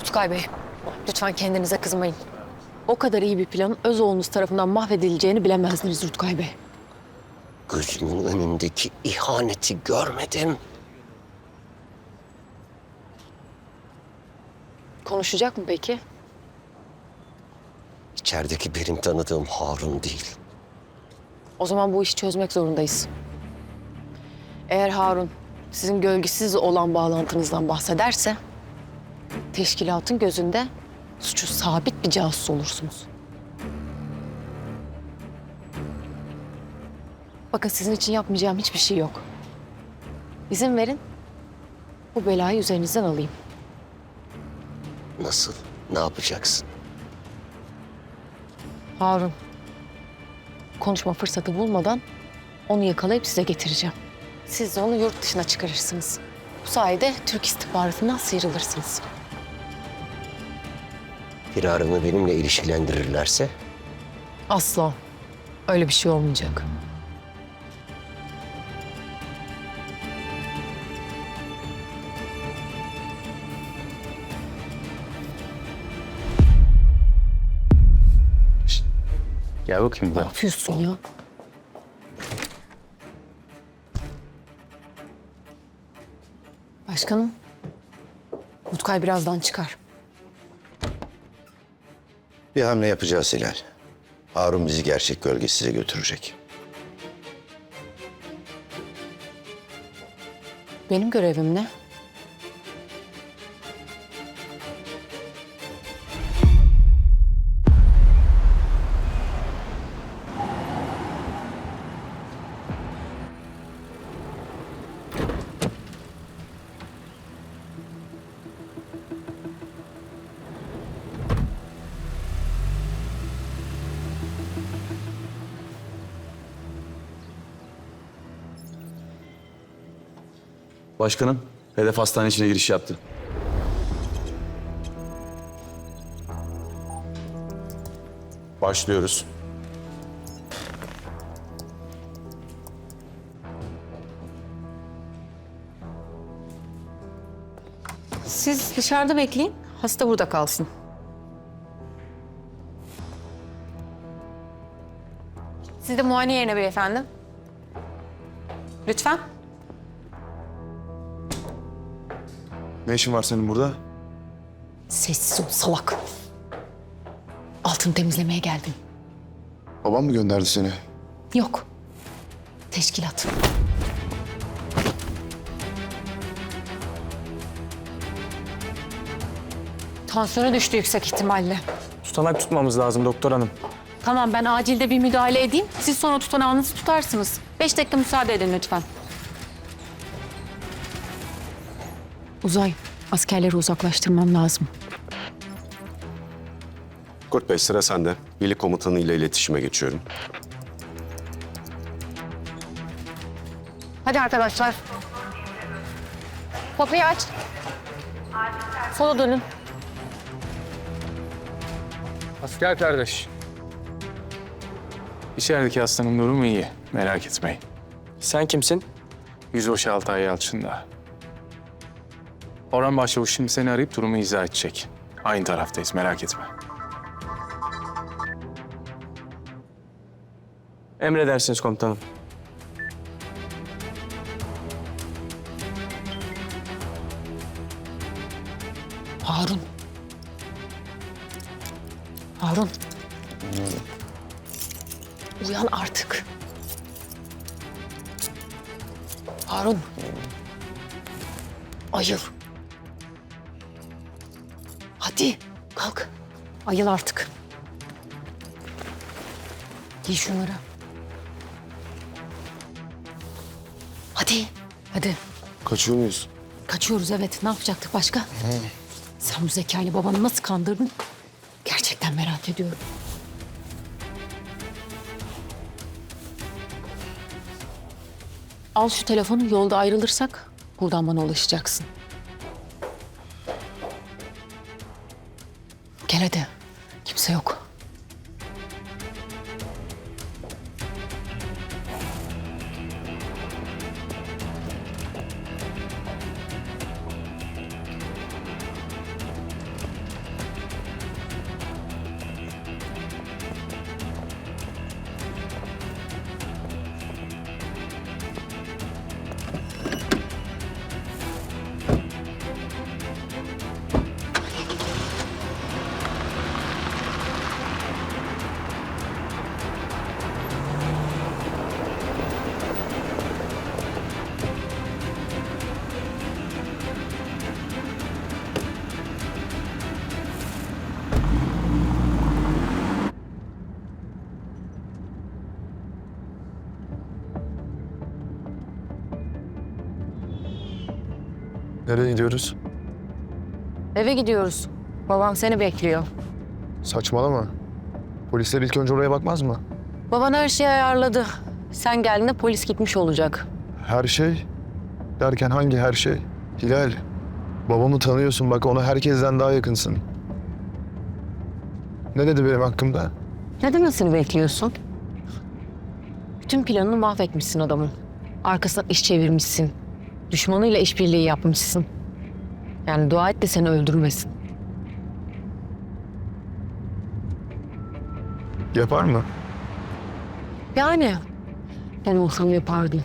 Rutkay Bey, lütfen kendinize kızmayın. O kadar iyi bir planın öz oğlunuz tarafından mahvedileceğini bilemezdiniz Rutkay Bey. Gözümün önündeki ihaneti görmedim. Konuşacak mı peki? İçerideki benim tanıdığım Harun değil. O zaman bu işi çözmek zorundayız. Eğer Harun sizin gölgesiz olan bağlantınızdan bahsederse... ...teşkilatın gözünde suçu sabit bir casus olursunuz. Bakın sizin için yapmayacağım hiçbir şey yok. İzin verin. Bu belayı üzerinizden alayım. Nasıl? Ne yapacaksın? Harun. Konuşma fırsatı bulmadan onu yakalayıp size getireceğim. Siz de onu yurt dışına çıkarırsınız. Bu sayede Türk istihbaratından sıyrılırsınız. Firarımı benimle ilişkilendirirlerse Asla. Öyle bir şey olmayacak. Gel bakayım Ne buraya. yapıyorsun ya? Başkanım. Utkay birazdan çıkar. Bir hamle yapacağız Hilal. Harun bizi gerçek gölgesize götürecek. Benim görevim ne? Başkanım, hedef hastane içine giriş yaptı. Başlıyoruz. Siz dışarıda bekleyin. Hasta burada kalsın. Siz de muayene yerine beyefendi. Lütfen. Ne işin var senin burada? Sessiz ol salak. Altını temizlemeye geldim. Babam mı gönderdi seni? Yok. Teşkilat. Tansiyonu düştü yüksek ihtimalle. Tutanak tutmamız lazım doktor hanım. Tamam ben acilde bir müdahale edeyim. Siz sonra tutanağınızı tutarsınız. Beş dakika müsaade edin lütfen. Uzay, askerleri uzaklaştırmam lazım. Kurt Bey sıra sende. Birlik komutanı ile iletişime geçiyorum. Hadi arkadaşlar. Kapıyı aç. Sola dönün. Asker kardeş. İçerideki hastanın durumu iyi. Merak etmeyin. Sen kimsin? Yüzbaşı Altay Yalçın'da. Orhan Başçavuş şimdi seni arayıp durumu izah edecek. Aynı taraftayız merak etme. Emredersiniz komutanım. Harun. Harun. Uyan artık. Harun. Ayıl. Hadi kalk. Ayıl artık. Giy şunları. Hadi. Hadi. Kaçıyor muyuz? Kaçıyoruz evet. Ne yapacaktık başka? Sen bu zekayla babanı nasıl kandırdın? Gerçekten merak ediyorum. Al şu telefonu yolda ayrılırsak buradan bana ulaşacaksın. Gel hadi. Kimse yok. Nereye gidiyoruz? Eve gidiyoruz. Babam seni bekliyor. Saçmalama. Polisler ilk önce oraya bakmaz mı? Baban her şeyi ayarladı. Sen geldiğinde polis gitmiş olacak. Her şey derken hangi her şey? Hilal, babamı tanıyorsun bak ona herkesten daha yakınsın. Ne dedi benim hakkımda? Ne demesini bekliyorsun? Bütün planını mahvetmişsin adamın. Arkasından iş çevirmişsin. Düşmanıyla işbirliği yapmışsın. Yani dua et de seni öldürmesin. Yapar mı? Yani ben olsam yapardım.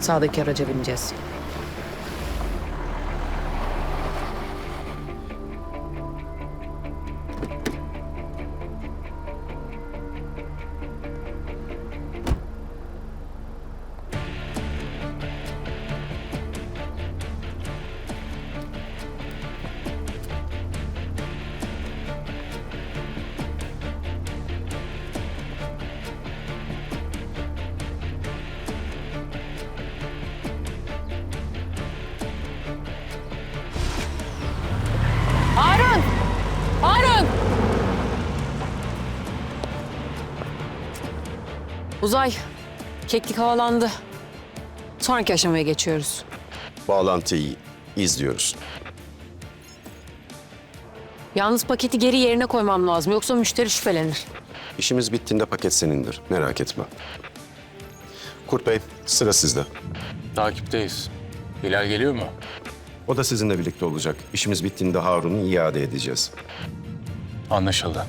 Sağdaki araca bineceğiz. Uzay, keklik havalandı. Sonraki aşamaya geçiyoruz. Bağlantıyı izliyoruz. Yalnız paketi geri yerine koymam lazım. Yoksa müşteri şüphelenir. İşimiz bittiğinde paket senindir. Merak etme. Kurt Bey, sıra sizde. Takipteyiz. Hilal geliyor mu? O da sizinle birlikte olacak. İşimiz bittiğinde Harun'u iade edeceğiz. Anlaşıldı.